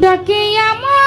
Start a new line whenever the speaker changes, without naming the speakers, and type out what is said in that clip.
ডাকে আমার